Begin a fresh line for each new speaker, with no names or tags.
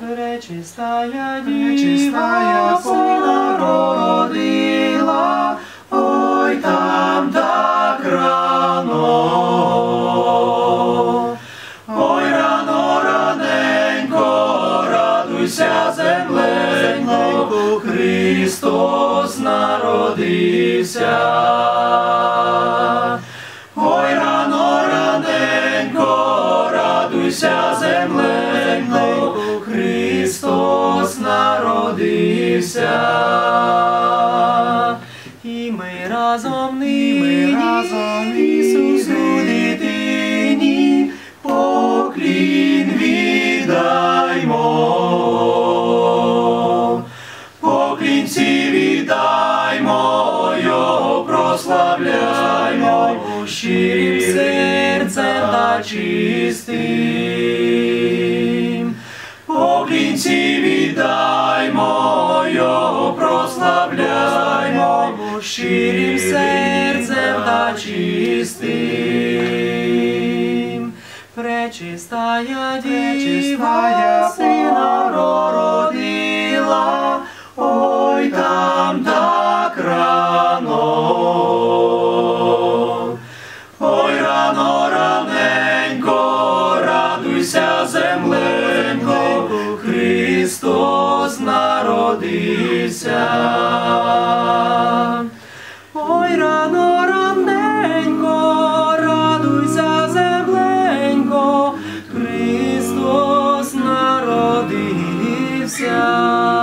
Пречистая
Пречистая
Діва сина родила, ой там так рано. Ой, рано, раненько, радуйся, земленько, Христос народився. Ой, рано, раненько, радуйся, земленько, народився. І ми разом нині,
разом
Ісусу дитині, поклін віддаймо. Поклінці віддаймо, його прославляймо, щирим серцем та чистим. Щирим серцем та чистим. Пречистая Діва сина родила, ой там так рано. Ой, рано, раненько, радуйся, земленько, Христос народився. So.